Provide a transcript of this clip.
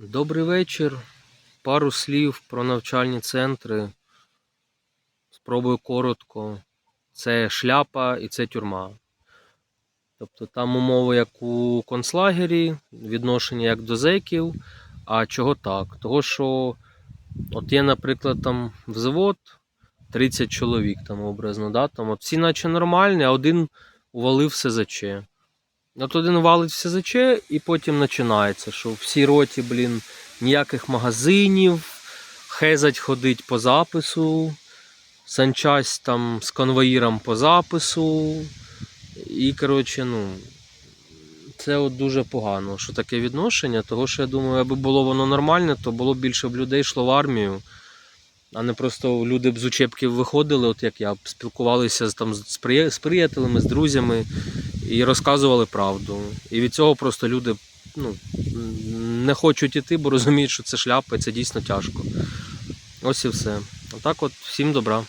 Добрий вечір. Пару слів про навчальні центри. Спробую коротко. Це шляпа і це тюрма. Тобто там умови, як у концлагері, відношення як до зеків. А чого так? Того, що от є, наприклад, там взвод 30 чоловік там образно, да? там от всі наче нормальні, а один увалив СЗЧ. От один валить в СЗЧ і потім починається, що в сій роті, блін, ніяких магазинів, хезать ходить по запису, санчасть там з конвоїром по запису. І, коротше, ну, це от дуже погано, що таке відношення, того що я думаю, аби було воно нормальне, то було більше б людей йшло в армію, а не просто люди б з учебків виходили, от як я, спілкувалися там, з приятелями, з друзями і розказували правду. І від цього просто люди ну, не хочуть іти, бо розуміють, що це шляпа і це дійсно тяжко. Ось і все. Отак от, всім добра.